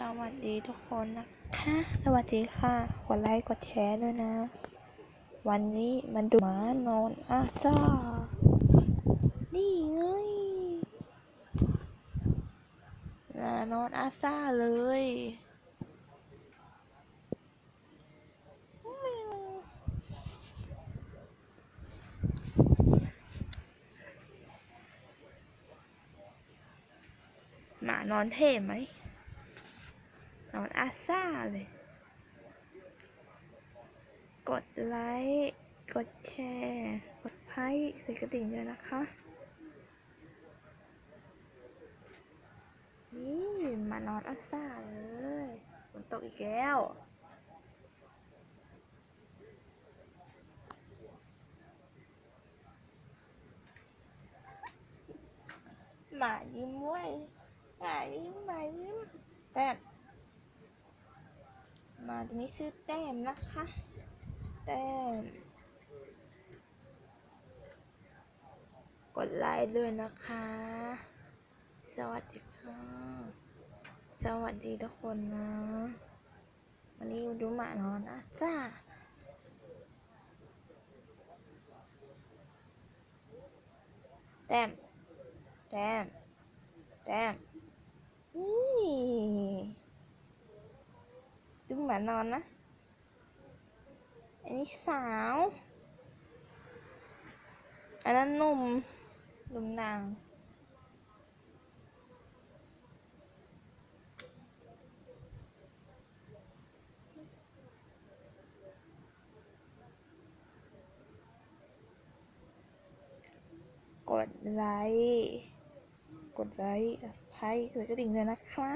สวัสดีทุกคนนะคะ สวัสดีค่ะ กดไลค์ กดแชร์ด้วยนะ วันนี้มันดูหมานอนอาซานี่ไงมานอนอาซาเลยหมานอนเท่ไหม นอนอาซ่าเลย กดไลค์ กดแชร์ กดไลค์ใส่กระดิ่งด้วยนะคะ นี่มานอนอาซ่าเลยฝนตกอีกแล้วหมายิ้มเว้ยหมายิ้มหมายิ้มแต้มหมาตัวนี้ชื่อแต้มนะคะ แต้ม กดไลค์ด้วยนะคะ สวัสดีค่ะ สวัสดีทุกคนนะ วันนี้ดูหมานอนนะจ้าแต้มแต้มแต้ม นี่ดู หมานอนนะ อันนี้สาว อันนั้นหนุ่มหนุ่มนางกดไลค์ กดไลค์ให้กดกระดิ่งเลยนะคะ